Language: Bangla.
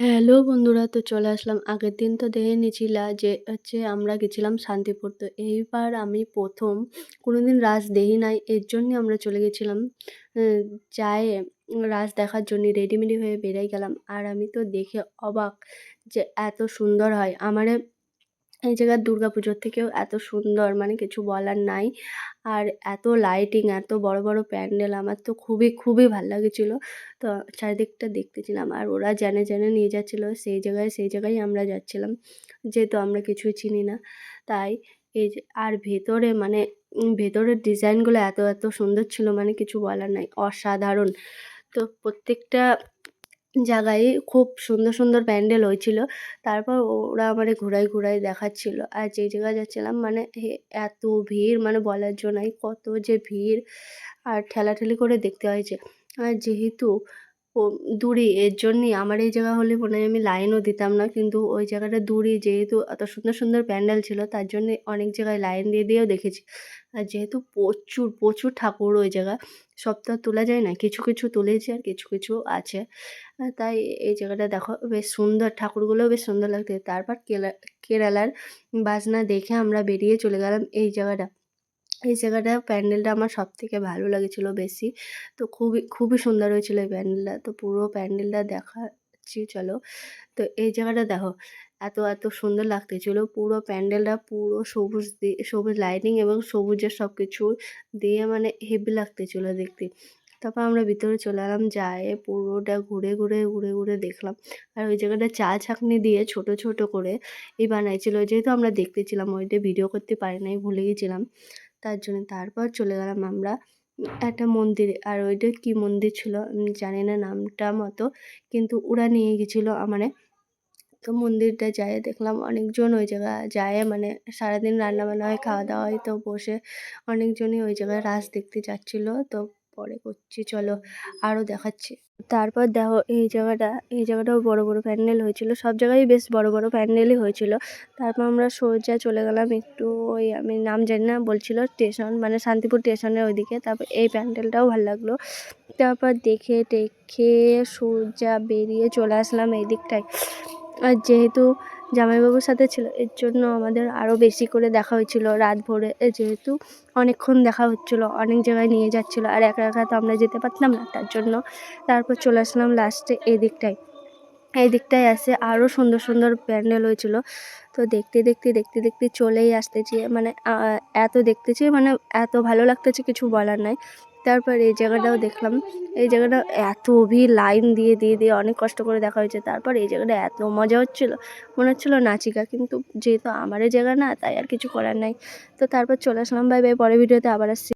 হ্যালো বন্ধুরা, তো চলে আসলাম। আগের দিন তো দেখে নিয়েছিলা যে, হচ্ছে আমরা গেছিলাম শান্তিপুর। তো এইবার আমি প্রথম কোনোদিন রাস দেখি নাই, এর জন্যে আমরা চলে গেছিলাম। যায় রাস দেখার জন্য রেডিমেডি হয়ে বেরিয়ে গেলাম। আর আমি তো দেখে অবাক যে এত সুন্দর হয়। আমারে এই জায়গার দুর্গা পুজোর থেকেও এত সুন্দর মানে কিছু বলার নাই। আর এত লাইটিং এত বড় বড় প্যান্ডেল, আমার তো খুবই খুবই ভালো লাগেছিলো। তো চারিদিকটা দেখতেছিলাম আর ওরা জেনে জেনে নিয়ে যাচ্ছিল, সেই জায়গায় সেই জায়গায় আমরা যাচ্ছিলাম। যেহেতু আমরা কিছুই চিনি না, তাই এই আর ভেতরে মানে ভেতরের ডিজাইনগুলো এত এত সুন্দর ছিল মানে কিছু বলার নাই, অসাধারণ। তো প্রত্যেকটা জায়গায় খুব সুন্দর সুন্দর প্যান্ডেল হয়েছিল। তারপর ওরা মানে ঘুরাই ঘুরাই দেখাচ্ছিল। আর যেই জায়গায় যাচ্ছিলাম মানে এত ভিড় মানে বলার জন্যই কত যে ভিড়। আর ঠেলাঠেলি করে দেখতে হয়েছে। আর যেহেতু দূরে। এর জন্যই আমার এই জায়গা হলে মনে হয় আমি লাইনও দিতাম না। কিন্তু ওই জায়গাটা দূরে যেহেতু এত সুন্দর সুন্দর প্যান্ডেল ছিল, তার জন্যে অনেক জায়গায় লাইন দিয়ে, দিয়েও দেখেছি। আর যেহেতু প্রচুর প্রচুর ঠাকুর ওই জায়গা, সব তো আর তোলা যায় না। কিছু কিছু তুলেছি আর কিছু কিছু আছে। তাই এই জায়গাটা দেখো, বেশ সুন্দর। ঠাকুরগুলোও বেশ সুন্দর লাগছে। তারপর কেরালার বাজনা দেখে আমরা বেরিয়ে চলে গেলাম এই জায়গাটা। এই জায়গাটা প্যান্ডেলটা আমার সব থেকে ভালো লেগেছিলো বেশি। তো খুবই খুবই সুন্দর হয়েছিল এই প্যান্ডেলটা। তো পুরো প্যান্ডেলটা দেখাচ্ছি, চলো। তো এই জায়গাটা দেখো, এত এত সুন্দর লাগতেছিল পুরো প্যান্ডেলটা পুরো সবুজ দিয়ে সবুজ লাইটিং এবং সবুজের সব কিছু দিয়ে মানে হেভি লাগতেছিল দেখতে। তারপর আমরা ভিতরে চলে এলাম, যেয়ে পুরোটা ঘুরে ঘুরে ঘুরে ঘুরে দেখলাম। আর ওই জায়গাটা চা ছাঁকনি দিয়ে ছোট ছোট করে এই বানাইছিল। যেহেতু আমরা দেখতেছিলাম ওইটা ভিডিও করতে পারি নাই, ভুলে গেছিলাম। তার জন্য তারপর চলে গেলাম আমরা একটা মন্দিরে। আর ওইটা কি মন্দির ছিল আমি জানি না নামটা মতো, কিন্তু ওরা নিয়ে গেছিল আমারে। তো মন্দিরটা যায় দেখলাম অনেকজন ওই জায়গায় যায় মানে সারাদিন রান্নাবান্না হয়, খাওয়া দাওয়া হয়, তো বসে অনেকজনই ওই জায়গায় রাস দেখতে যাচ্ছিল। তো পরে করছি, চলো আরও দেখাচ্ছি। তারপর দেখো এই জায়গাটা, এই জায়গাটাও বড় বড় প্যান্ডেল হয়েছিল। সব জায়গায় বেশ বড় বড় প্যান্ডেলই হয়েছিল। তারপর আমরা সোজা চলে গেলাম একটু ওই আমি নাম জানি না, বলছিল স্টেশন মানে শান্তিপুর স্টেশনের ওইদিকে। তারপর এই প্যান্ডেলটাও ভালো লাগল। তারপর দেখে টেখে সোজা বেরিয়ে চলে আসলাম এই দিকটায়। আর যেহেতু জামাইবাবুর সাথে ছিল, এর জন্য আমাদের আরও বেশি করে দেখা হয়েছিল। রাত ভোরে যেহেতু অনেকক্ষণ দেখা হচ্ছিল, অনেক জায়গায় নিয়ে যাচ্ছিল, আর একা একা তো আমরা যেতে পারতাম না, তার জন্য তারপর চলে আসলাম লাস্টে এই দিকটায় এই দিকটায় আসে আরও সুন্দর সুন্দর প্যান্ডেল হয়েছিল। তো দেখতে দেখতে দেখতে দেখতে চলেই আসতেছি। মানে এত দেখতেছি মানে এত ভালো লাগতেছে কিছু বলার নাই। তারপর এই জায়গাটাও দেখলাম। এই জায়গাটা এত ভিড়, লাইন দিয়ে দিয়ে দিয়ে অনেক কষ্ট করে দেখা হয়েছে। তারপর এই জায়গাটা এত মজা হচ্ছিল, মনে হচ্ছিল নাচিকা। কিন্তু যেহেতু আমার এই জায়গা না, তাই আর কিছু করার নাই। তো তারপর চলে আসলাম ভাই বাই পরে ভিডিওতে আবার আসছি।